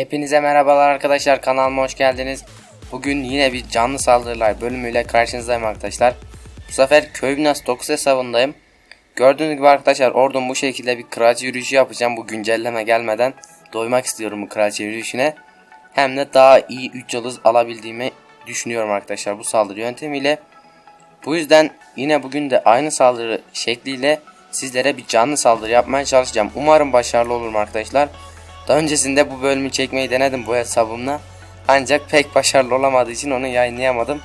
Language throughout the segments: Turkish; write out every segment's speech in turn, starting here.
Hepinize merhabalar arkadaşlar kanalıma hoş geldiniz. Bugün yine bir canlı saldırılar bölümüyle karşınızdayım arkadaşlar. Bu sefer Köybinas 9 hesabındayım. Gördüğünüz gibi arkadaşlar ordum bu şekilde bir kraliçe yürüyüşü yapacağım bu güncelleme gelmeden. Doymak istiyorum bu kraliçe yürüyüşüne. Hem de daha iyi 3 yıldız alabildiğimi düşünüyorum arkadaşlar bu saldırı yöntemiyle. Bu yüzden yine bugün de aynı saldırı şekliyle sizlere bir canlı saldırı yapmaya çalışacağım. Umarım başarılı olurum arkadaşlar. Daha öncesinde bu bölümü çekmeyi denedim bu hesabımla. Ancak pek başarılı olamadığı için onu yayınlayamadım.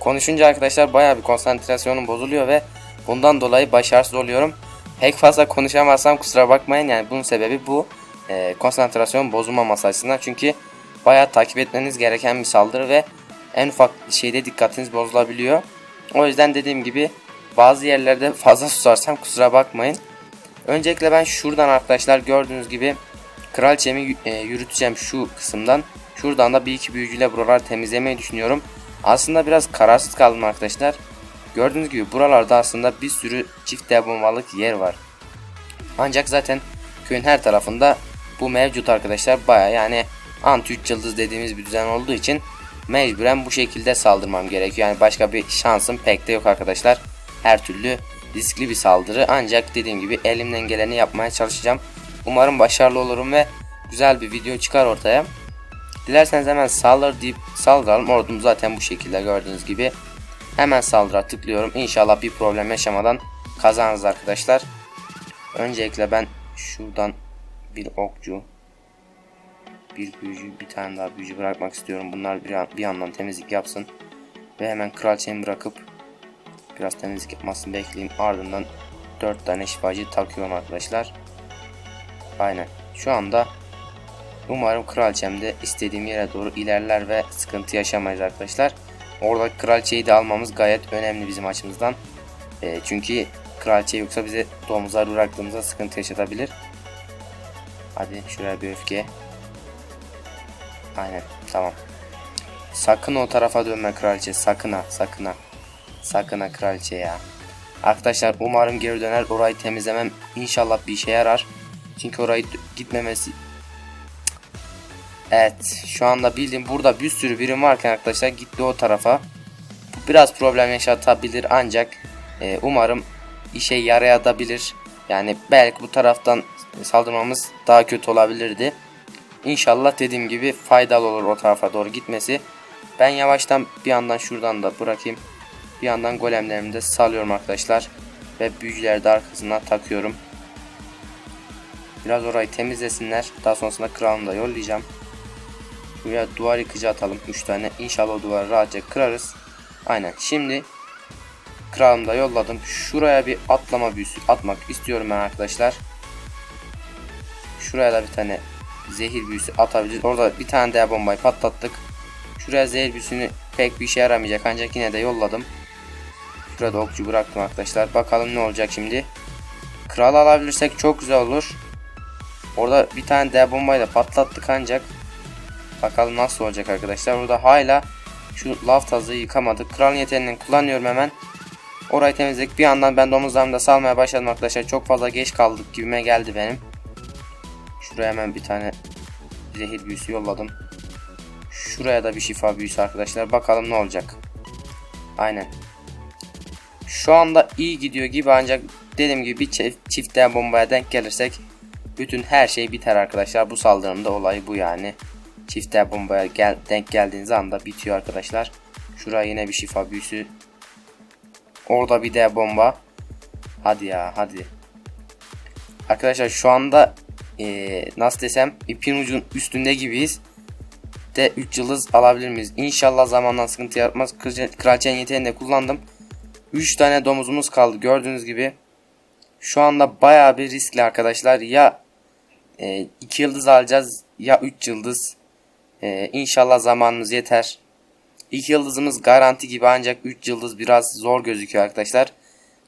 Konuşunca arkadaşlar baya bir konsantrasyonum bozuluyor ve bundan dolayı başarısız oluyorum. Pek fazla konuşamazsam kusura bakmayın yani bunun sebebi bu. Ee, konsantrasyon bozulmaması açısından çünkü baya takip etmeniz gereken bir saldırı ve en ufak şeyde dikkatiniz bozulabiliyor. O yüzden dediğim gibi bazı yerlerde fazla susarsam kusura bakmayın. Öncelikle ben şuradan arkadaşlar gördüğünüz gibi kraliçemi e, yürüteceğim şu kısımdan. Şuradan da bir iki büyücüyle buraları temizlemeyi düşünüyorum. Aslında biraz kararsız kaldım arkadaşlar. Gördüğünüz gibi buralarda aslında bir sürü çift dev bombalık yer var. Ancak zaten köyün her tarafında bu mevcut arkadaşlar. Baya yani anti 3 yıldız dediğimiz bir düzen olduğu için mecburen bu şekilde saldırmam gerekiyor. Yani başka bir şansım pek de yok arkadaşlar. Her türlü riskli bir saldırı ancak dediğim gibi elimden geleni yapmaya çalışacağım. Umarım başarılı olurum ve güzel bir video çıkar ortaya. Dilerseniz hemen saldır deyip saldıralım. Ordum zaten bu şekilde gördüğünüz gibi. Hemen saldıra tıklıyorum. İnşallah bir problem yaşamadan kazanırız arkadaşlar. Öncelikle ben şuradan bir okçu, bir büyücü, bir tane daha büyücü bırakmak istiyorum. Bunlar bir, bir yandan temizlik yapsın. Ve hemen kraliçemi bırakıp biraz temizlik yapmasını bekleyeyim. Ardından 4 tane şifacı takıyorum arkadaşlar. Aynen. Şu anda umarım kraliçem de istediğim yere doğru ilerler ve sıkıntı yaşamayız arkadaşlar. Orada kraliçeyi de almamız gayet önemli bizim açımızdan. E, çünkü kraliçe yoksa bize domuzlar bıraktığımızda sıkıntı yaşatabilir. Hadi şuraya bir öfke. Aynen tamam. Sakın o tarafa dönme kraliçe sakın ha sakın ha. Sakın ha kraliçe ya. Arkadaşlar umarım geri döner orayı temizlemem inşallah bir işe yarar. Çünkü orayı gitmemesi Evet şu anda bildiğim burada bir sürü birim varken arkadaşlar gitti o tarafa. Biraz problem yaşatabilir ancak e, umarım işe yarayabilir. Yani belki bu taraftan saldırmamız daha kötü olabilirdi. İnşallah dediğim gibi faydalı olur o tarafa doğru gitmesi. Ben yavaştan bir yandan şuradan da bırakayım. Bir yandan golemlerimi de salıyorum arkadaşlar. Ve büyücüleri de arkasına takıyorum. Biraz orayı temizlesinler. Daha sonrasında kralını da yollayacağım. Buraya duvar yıkıcı atalım 3 tane. İnşallah o duvarı rahatça kırarız. Aynen. Şimdi kralımı da yolladım. Şuraya bir atlama büyüsü atmak istiyorum ben arkadaşlar. Şuraya da bir tane zehir büyüsü atabiliriz. Orada bir tane daha bombayı patlattık. Şuraya zehir büyüsünü pek bir işe yaramayacak ancak yine de yolladım. Şurada okçu bıraktım arkadaşlar. Bakalım ne olacak şimdi. Kral alabilirsek çok güzel olur. Orada bir tane dev bombayı da patlattık ancak bakalım nasıl olacak arkadaşlar. Burada hala şu lav tazıyı yıkamadık. Kralın yeteneğini kullanıyorum hemen. Orayı temizledik. Bir yandan ben domuzlarımı da salmaya başladım arkadaşlar. Çok fazla geç kaldık gibime geldi benim. Şuraya hemen bir tane zehir büyüsü yolladım. Şuraya da bir şifa büyüsü arkadaşlar. Bakalım ne olacak. Aynen. Şu anda iyi gidiyor gibi ancak dediğim gibi bir çift, çift bombaya denk gelirsek bütün her şey biter arkadaşlar. Bu saldırının da olayı bu yani. Çifte bombaya gel, denk geldiğiniz anda bitiyor arkadaşlar. Şuraya yine bir şifa büyüsü. Orada bir de bomba. Hadi ya hadi. Arkadaşlar şu anda ee, nasıl desem ipin ucun üstünde gibiyiz. De 3 yıldız alabilir miyiz? İnşallah zamandan sıkıntı yaratmaz. Kraliçenin yeteneğini de kullandım. 3 tane domuzumuz kaldı gördüğünüz gibi. Şu anda baya bir riskli arkadaşlar. Ya 2 e, yıldız alacağız ya 3 yıldız. E, inşallah zamanımız yeter. 2 yıldızımız garanti gibi ancak 3 yıldız biraz zor gözüküyor arkadaşlar.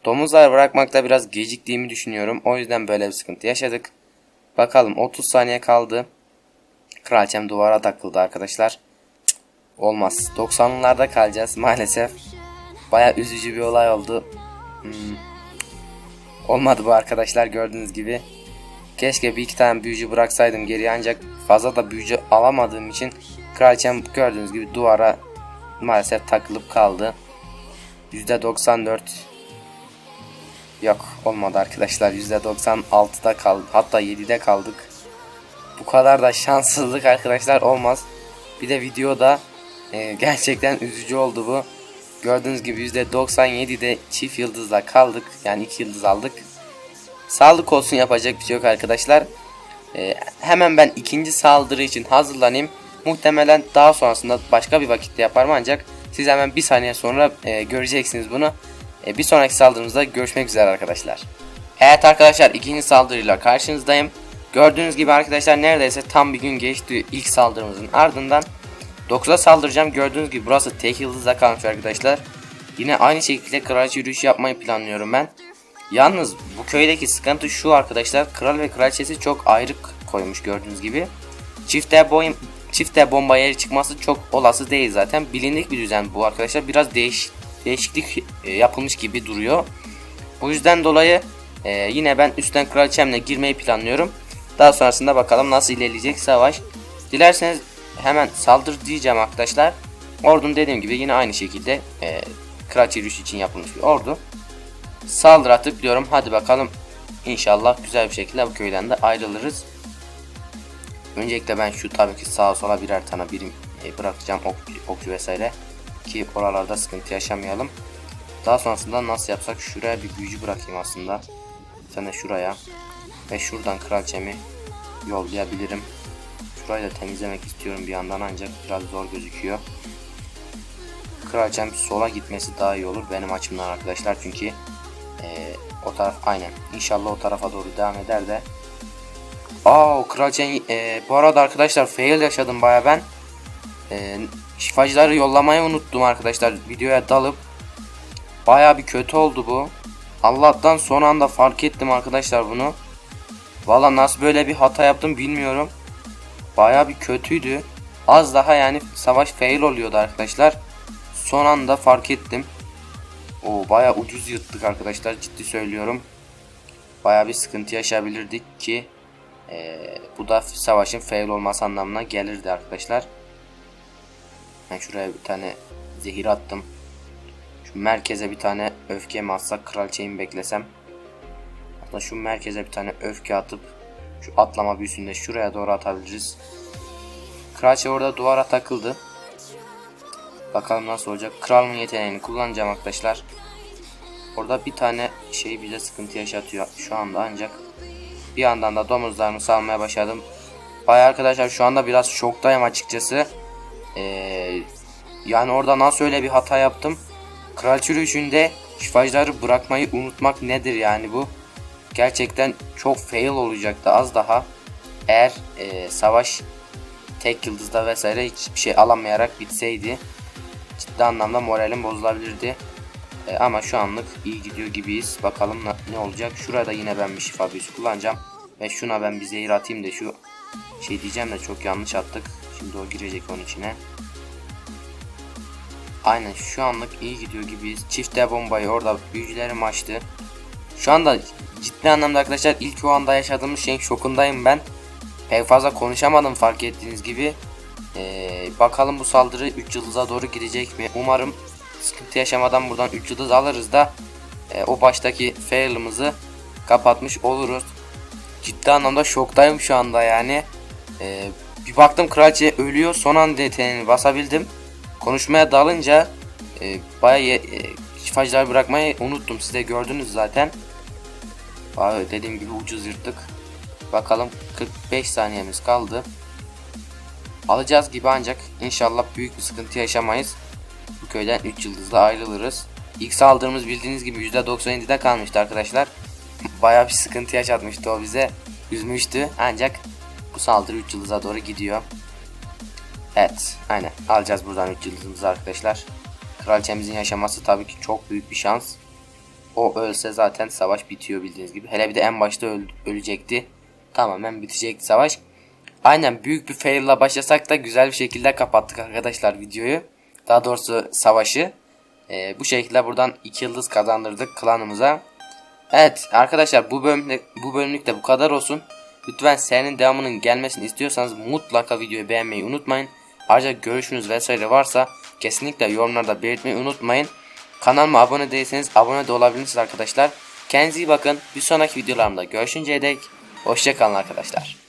Domuzlar bırakmakta biraz geciktiğimi düşünüyorum. O yüzden böyle bir sıkıntı yaşadık. Bakalım 30 saniye kaldı. Kraliçem duvara takıldı arkadaşlar. olmaz. 90'larda kalacağız maalesef. Baya üzücü bir olay oldu. Hmm. Olmadı bu arkadaşlar gördüğünüz gibi. Keşke bir iki tane büyücü bıraksaydım geriye ancak fazla da büyücü alamadığım için kraliçem gördüğünüz gibi duvara maalesef takılıp kaldı. %94 Yok olmadı arkadaşlar %96'da kaldık hatta 7'de kaldık. Bu kadar da şanssızlık arkadaşlar olmaz. Bir de videoda e, gerçekten üzücü oldu bu. Gördüğünüz gibi %97'de çift yıldızla kaldık. Yani 2 yıldız aldık. Sağlık olsun yapacak bir şey yok arkadaşlar. E, hemen ben ikinci saldırı için hazırlanayım. Muhtemelen daha sonrasında başka bir vakitte yaparım ancak siz hemen bir saniye sonra e, göreceksiniz bunu. E, bir sonraki saldırımızda görüşmek üzere arkadaşlar. Evet arkadaşlar ikinci saldırıyla karşınızdayım. Gördüğünüz gibi arkadaşlar neredeyse tam bir gün geçti ilk saldırımızın ardından 9'a saldıracağım. Gördüğünüz gibi burası tek yıldızda kalmış arkadaşlar. Yine aynı şekilde kraliçe yürüyüşü yapmayı planlıyorum ben. Yalnız bu köydeki sıkıntı şu arkadaşlar. Kral ve kraliçesi çok ayrı koymuş gördüğünüz gibi. Çifte boyun çifte bomba yeri çıkması çok olası değil zaten. Bilindik bir düzen bu arkadaşlar. Biraz değiş değişiklik e, yapılmış gibi duruyor. Bu yüzden dolayı e, yine ben üstten kraliçemle girmeyi planlıyorum. Daha sonrasında bakalım nasıl ilerleyecek savaş. Dilerseniz hemen saldır diyeceğim arkadaşlar. Ordum dediğim gibi yine aynı şekilde e, kraliçe için yapılmış bir ordu. Saldıra tıklıyorum. Hadi bakalım. İnşallah güzel bir şekilde bu köyden de ayrılırız. Öncelikle ben şu tabii ki sağa sola birer tane birim e, bırakacağım okçu, okçu vesaire ki oralarda sıkıntı yaşamayalım. Daha sonrasında nasıl yapsak şuraya bir büyücü bırakayım aslında. Bir tane şuraya ve şuradan kraliçemi yollayabilirim. Şurayı da temizlemek istiyorum bir yandan ancak biraz zor gözüküyor. Kraliçem sola gitmesi daha iyi olur benim açımdan arkadaşlar çünkü e, o taraf aynen. İnşallah o tarafa doğru devam eder de. Aa o kraliçe e, bu arada arkadaşlar fail yaşadım baya ben. E, şifacıları yollamayı unuttum arkadaşlar videoya dalıp. Baya bir kötü oldu bu. Allah'tan son anda fark ettim arkadaşlar bunu. Valla nasıl böyle bir hata yaptım bilmiyorum. Baya bir kötüydü. Az daha yani savaş fail oluyordu arkadaşlar. Son anda fark ettim o baya ucuz yırttık arkadaşlar ciddi söylüyorum. Baya bir sıkıntı yaşayabilirdik ki e, bu da savaşın fail olması anlamına gelirdi arkadaşlar. Ben şuraya bir tane zehir attım. Şu merkeze bir tane öfke mi atsak kraliçeyi mi beklesem. Hatta şu merkeze bir tane öfke atıp şu atlama büyüsünde şuraya doğru atabiliriz. Kraliçe orada duvara takıldı. Bakalım nasıl olacak. Kralın yeteneğini kullanacağım arkadaşlar. Orada bir tane şey bize sıkıntı yaşatıyor şu anda ancak bir yandan da domuzlarımı salmaya başladım. Bay arkadaşlar şu anda biraz şoktayım açıkçası. Ee, yani orada nasıl öyle bir hata yaptım. Kraliçe yürüyüşünde şifacıları bırakmayı unutmak nedir yani bu? Gerçekten çok fail olacaktı az daha. Eğer e, savaş tek yıldızda vesaire hiçbir şey alamayarak bitseydi ciddi anlamda moralim bozulabilirdi. E, ama şu anlık iyi gidiyor gibiyiz. Bakalım ne olacak. Şurada yine ben bir şifa büyüsü kullanacağım. Ve şuna ben bir zehir atayım da şu şey diyeceğim de çok yanlış attık. Şimdi o girecek onun içine. Aynen şu anlık iyi gidiyor gibiyiz. Çifte bombayı orada büyücülerim açtı. Şu anda ciddi anlamda arkadaşlar ilk o anda yaşadığımız şeyin şokundayım ben. Pek fazla konuşamadım fark ettiğiniz gibi. Ee, bakalım bu saldırı 3 yıldıza doğru girecek mi? Umarım sıkıntı yaşamadan buradan 3 yıldız alırız da e, o baştaki fail'ımızı kapatmış oluruz. Ciddi anlamda şoktayım şu anda yani. E, bir baktım kraliçe ölüyor son anda yeteneğini basabildim. Konuşmaya dalınca e, bayağı e, şifacılar bırakmayı unuttum. Siz de gördünüz zaten. Bayağı dediğim gibi ucuz yırttık. Bakalım 45 saniyemiz kaldı. Alacağız gibi ancak inşallah büyük bir sıkıntı yaşamayız. Bu köyden 3 yıldızla ayrılırız. İlk saldırımız bildiğiniz gibi %97'de kalmıştı arkadaşlar. Baya bir sıkıntı yaşatmıştı o bize. Üzmüştü ancak bu saldırı 3 yıldıza doğru gidiyor. Evet aynen alacağız buradan 3 yıldızımızı arkadaşlar. Kraliçemizin yaşaması tabii ki çok büyük bir şans. O ölse zaten savaş bitiyor bildiğiniz gibi. Hele bir de en başta öl ölecekti. Tamamen bitecekti savaş. Aynen büyük bir fail ile başlasak da güzel bir şekilde kapattık arkadaşlar videoyu. Daha doğrusu savaşı. Ee, bu şekilde buradan 2 yıldız kazandırdık klanımıza. Evet arkadaşlar bu bölümde bu bölümlük de bu kadar olsun. Lütfen serinin devamının gelmesini istiyorsanız mutlaka videoyu beğenmeyi unutmayın. Ayrıca görüşünüz vesaire varsa kesinlikle yorumlarda belirtmeyi unutmayın. Kanalıma abone değilseniz abone de olabilirsiniz arkadaşlar. Kendinize iyi bakın. Bir sonraki videolarımda görüşünceye dek hoşçakalın arkadaşlar.